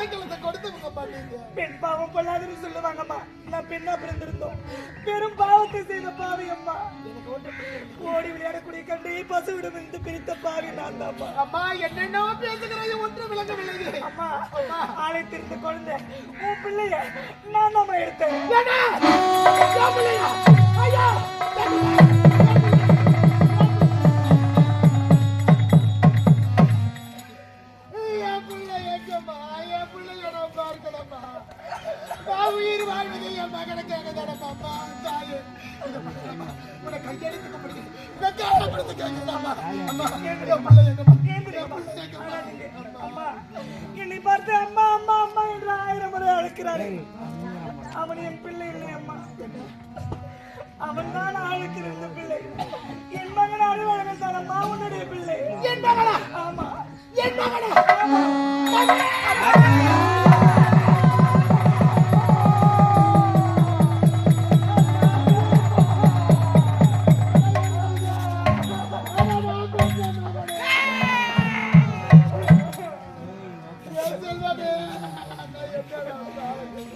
அடைக்கலத்தை கொடுத்தவங்க பண்ணீங்க பெண் பாவம் பண்ணாதுன்னு சொல்லுவாங்கம்மா நான் பெண்ணா பிறந்திருந்தோம். பெரும் பாவத்தை செய்த பாவி அம்மா. ஓடி விளையாடக்கூடிய கண்டே பசுவிடம் இருந்து பிரித்த பாவி நான் தான்மா அம்மா என்னென்ன பேசுகிறேன் ஒன்று விளங்கவில்லை அம்மா ஆளை திருந்த குழந்தை. உன் பிள்ளைய நான் தான் எடுத்தேன்? ஐயா! பிள்ளை எங்கம்மா? என் பிள்ளைய நான் பார்க்கணும்மா. நான் உயிர் வாழ்வது என் மகனுக்காக தானம்மா, தாயே. உன்னை கொடுத்து? அம்மா, என் பிள்ளை? அம்மா என்னை பார்த்து அம்மா அம்மா அம்மா என்று ஆயிரம் முறை அழைக்கிறாரே அவன் என் பிள்ளை இல்லை அம்மா அவன் தான் ஆளுக்கு இருந்த பிள்ளை என் மகன் அலுவலகம் தான் அம்மா உன்னுடைய பிள்ளை என் மகனா? ஆமா என் மகனா?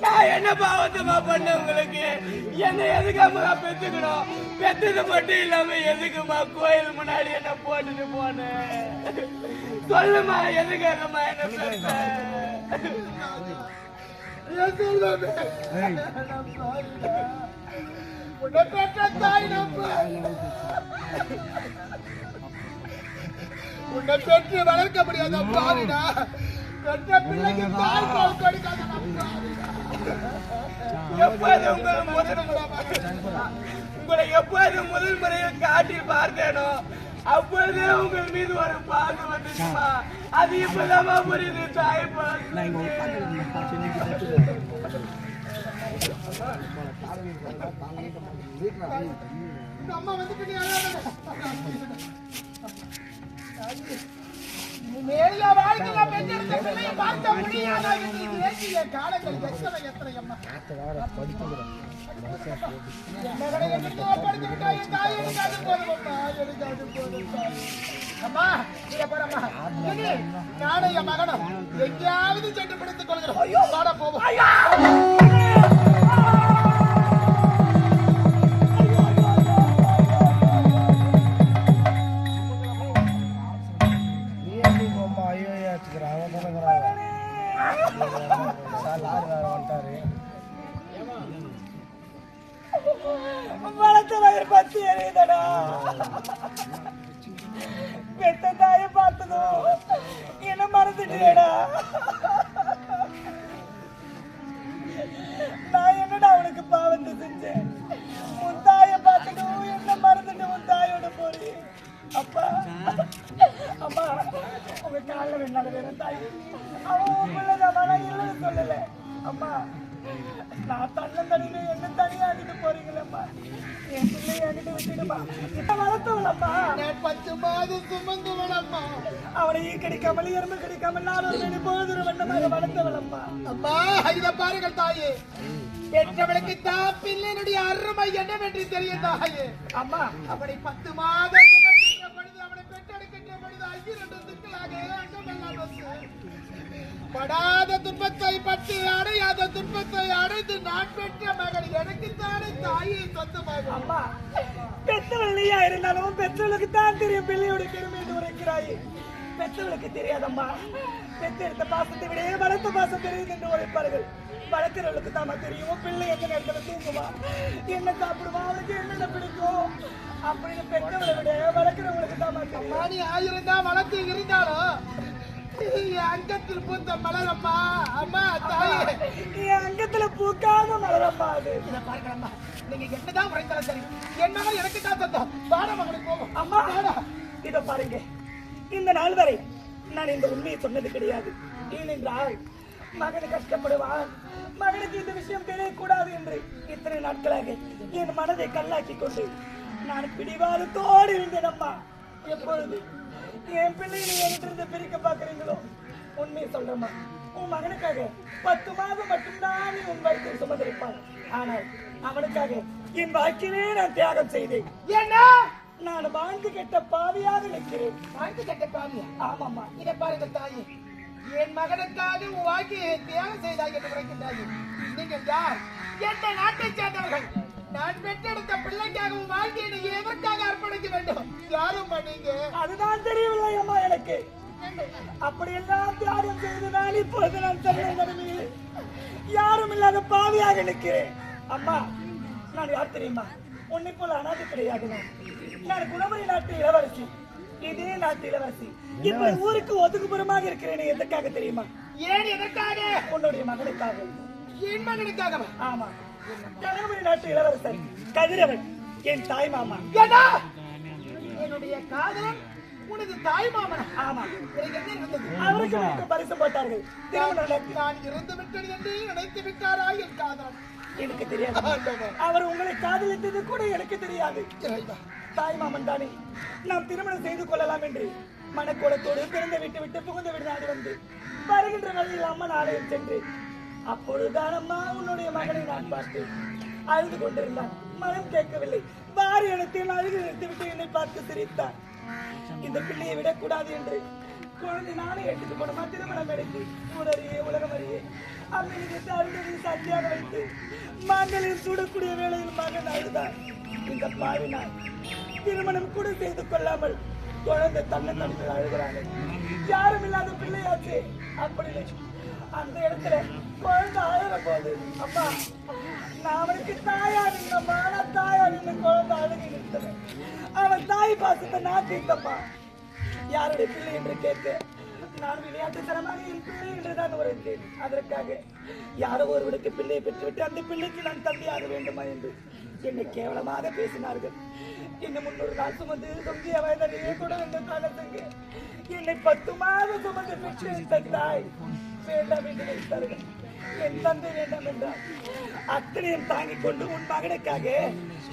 நான் என்னடா பாவம் பாவத்தமா பண்ண உங்களுக்கு? என்ன எதுக்காம பெத்துக்கணும்? பெத்தது மட்டும் இல்லாம எதுக்குமா கோயில் முன்னாடி என்ன போட்டுட்டு போனேன்? சொல்லுமா எதுக்காகமா என்ன பெத்த என் செல்வமே, நான் சாரிடா. உன்னை பெற்ற வளர்க்க முடியாத பாருடா பெற்ற பிள்ளைக்கு தாய் பால் கொடுக்காத. எப்போது உங்கள் முதல் உங்களை எப்போது முதல் முறையில் காட்டில் பார்த்தேனோ அப்பொழுதே உங்கள் மீது ஒரு பாசம் வந்துச்சுமா அது இப்பதான் புரியுது தாய் பாசம் இந்த அம்மா வந்துட்டு நீ அழாத. நீ பெற்றெடுத்த பிள்ளையை பார்க்க முடியாதா என்று ஏங்கிய காலங்கள் எத்தனை எத்தனை அம்மா? என் மகனை எங்கேயோ படுத்து விட்டாய், தாய் எனக்கு அது போதும் அம்மா, எனக்கு அது போதும் அம்மா, இங்க நானும் என் மகனும் எங்கேயாவது சென்று பிடித்துக் கொள்கிறோம். வாடா போவோம். வளர்த்த வயிறு பத்தி எறியுதடா பெத்த தாயை பார்த்ததும் என்ன மறந்துட்டியடா உங்க காலில் தாய் அவன் நான் இல்லைன்னு சொல்லல அம்மா நான் தன்னை தனியில என்ன தனியா ஆகிட்டு போறீங்களேம்மா என் பிள்ளைய என்கிட்ட விட்டுடுமா என்ன வளர்த்தவளம்மா நான் பத்து மாதம் சுமந்தவளம்மா அவனை ஈ கிடைக்காமல் எறும்பு கிடைக்காமல் நான் ஒரு மணி வண்ணமாக வளர்த்தவளம்மா அம்மா பாருங்கள் தாயே பெற்றவளுக்கு தான் பிள்ளையினுடைய அருமை என்னவென்று தெரியும் தாயே அம்மா அவனை பத்து மாதம் பொழுது ஐயிரண்டு திக்களாக படாத துன்பத்தை பட்டு அடையாத துன்பத்தை அடைந்து நான் பெற்ற மகள் எனக்குத்தானே தாயை சொந்தமாக அம்மா பெற்றவள்லையா இருந்தாலும் பெற்றவளுக்கு தான் தெரியும் பிள்ளையோட பெருமை என்று உரைக்கிறாய். பெற்றவளுக்கு தெரியாதம்மா. பெற்றெடுத்த பாசத்தை விட வளர்த்த பாசம் தெரியுது என்று உழைப்பார்கள் வளர்க்கிறவளுக்கு தாமா தெரியும். பிள்ளை எந்த நேரத்தில் தூங்குவா? என்ன சாப்பிடுவா? அவளுக்கு என்னென்ன பிடிக்கும்? அப்படின்னு பெற்றவளை விட மாணி ஆயிரம் தான் வளர்த்து இருந்தாலும் அங்கத்தில் பூத்த மலரம்மா. அம்மா தாயே. என் அங்கத்துல பூக்காத மலரம்மா அது. இதை பாருங்களம்மா நீங்க என்னதான் உரைத்தாலும் சரி. என் மகன் எனக்கு தான் சொந்தம். வாட மகனுக்கு போவோம். அம்மா வாடா. இத பாருங்க. இந்த நாள் வரை நான் இந்த உண்மையை சொன்னது கிடையாது. ஏனென்றால் மகன் கஷ்டப்படுவான். மகனுக்கு இந்த விஷயம் தெரியக்கூடாது என்று இத்தனை நாட்களாக என் மனதை கல்லாக்கி கொண்டு நான் பிடிவாதத்தோடு இருந்தேன் அம்மா எப்பொழுது? என் பிள்ளைகளை என்கிட்ட பிரிக்க பார்க்குறீங்களோ உண்மையை சொல்றேம்மா. உன் மகனுக்காக பத்து மாதம் மட்டும்தான் நீ உன் வயிற்றில் சுமந்திருப்பான். ஆனால் அவனுக்காக என் வாழ்க்கையிலே நான் தியாகம் செய்தேன். என்ன? நான் வாழ்ந்து கெட்ட பாவியாக நிற்கிறேன். வாழ்த்து கட்ட பாவியா ஆமாம்மா. இதை பாருங்க தாயே. என் மகனுக்காக உன் வாழ்க்கையை தியாகம் செய்தாய் என்று உரைக்கின்றாய். நீங்கள் யார்? எந்த நாட்டை சேர்ந்தவர்கள்? நான் பெற்றெடுத்த பிள்ளைக்காக உன் வாழ்க்கையை நீ எதற்காக அர்ப்பணிக்க வேண்டும்? யாரும் நீங்க அதுதான் தெரியவில்லை அம்மா எனக்கு. அப்படியெல்லாம் தியாகம் செய்ததால் இப்பொழுது நான் நிலைமையில் யாரும் இல்லாத பாவியாக நிற்கிறேன். அம்மா நான் யார் தெரியுமா? உன்னை போல அனாதை கிடையாது நான். குணமணி நாட்டு இளவரசி. இதே நாட்டு இளவரசி. இப்ப ஊருக்கு ஒதுக்குப்புறமாக இருக்கிறேன் எதற்காக தெரியுமா? ஏன் எதற்காக? உன்னுடைய மகனுக்காக. என் மகனுக்காக ஆமா. கணவரி நாட்டு இளவரசர் கதிரவன் என் தாய் மாமா. ஏடா என்னுடைய காதலன் உனது தாய் மாமனா ஆமா எனக்கு என்ன இருந்தது? அவருக்கு பரிசு போட்டார்கள். திருமணம் நான் இருந்து விட்டேன் என்று நினைத்து விட்டாரா என் காதலன்? எனக்கு தெரியாது. அவர் உங்களை காதலித்தது கூட எனக்கு தெரியாது. தாய் மாமன் தானே. நாம் திருமணம் செய்து கொள்ளலாம் என்று மனக்கோலத்தோடு பிறந்த விட்டு விட்டு புகுந்த வீடு நாடு வந்து வருகின்ற வழியில் அம்மன் ஆலயம் சென்று அப்பொழுதுதான் அம்மா உன்னுடைய மகனை நான் பார்த்தேன் அழுது கொண்டிருந்தான். மனம் கேட்கவில்லை. வாரி இடத்தில் அழுது நிறுத்திவிட்டு என்னை பார்த்து சிரித்தான் இந்த பிள்ளையை விடக்கூடாது என்று குழந்தை நானே எடுத்துட்டு போனமா திருமணம் எடுத்து ஊரறியே உலகம் அறியே அம்மையை அருந்ததி சத்தியாக வைத்து மகளிர் சூடக்கூடிய வேளையில் மகன் அழுதான் இந்த பாவினார் திருமணம் கூட செய்து கொள்ளாமல் குழந்தை தன்னை தடுத்து அழுகிறாங்க யாரும் இல்லாத பிள்ளையாச்சு. அப்படி இல்லை. அந்த இடத்துல குழந்தை அழுற போது நான் அவனுக்கு தாயா நின்னம்மா நான் தாயா நின்று குழந்தை அழுகி நிறுத்தது அவன் தாய் பாசத்தை நான் தீர்த்தப்பா. யாருடைய பிள்ளை என்று கேட்க நான் விளையாட்டுத்தனமாக என் பிள்ளை என்றுதான் உரைத்தேன். அதற்காக யாரோ ஒருவனுக்கு பிள்ளையை பெற்றுவிட்டு அந்த பிள்ளைக்கு நான் தந்தையாக வேண்டுமா என்று என்னை கேவலமாக பேசினார்கள். இன்னும் முன்னொரு நாள் சுமந்து தொங்கிய வயதிலேயே கூட இந்த காலத்துக்கு என்னை பத்து மாதம் சுமந்து பெற்று தந்தாய் தாய். வேண்டாம் என்று என் தந்தை வேண்டாம் என்றார். அத்தனையும் தாங்கிக் கொண்டு உன் மகனுக்காக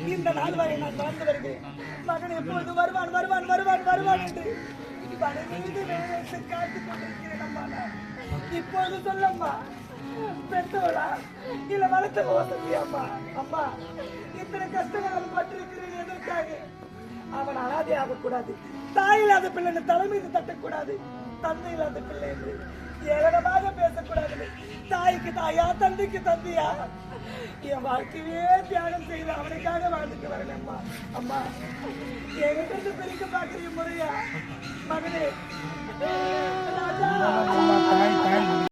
இந்த நாள் வரை நான் வாழ்ந்து வருகிறேன். மகன் எப்பொழுது வருவான் வருவான் வருவான் வருவான் என்று பலவீது மீது காத்துக் கொண்டிருக்கிறேன் அம்மா இப்பொழுது சொல்லம்மா பெற்றவளா இல்ல வளர்த்த வசதி அம்மா? அம்மா இத்தனை கஷ்டங்கள் பட்டிருக்கிறேன் எதற்காக? அவன் அனாதை ஆகக்கூடாது தாயில்லாத பிள்ளைன்னு பிள்ளை தட்டக்கூடாது தந்தை இல்லாத பிள்ளை என்று ஏளனமாக பேசக்கூடாது. தாய்க்கு தாயா தந்தைக்கு தந்தையா? என் வாழ்க்கையே தியாகம் செய்து அவனுக்காக வாழ்ந்துட்டு வரேன் அம்மா. அம்மா என்கிட்ட பிரிக்க பாக்குறீங்க முறையா? மகனே ராஜா.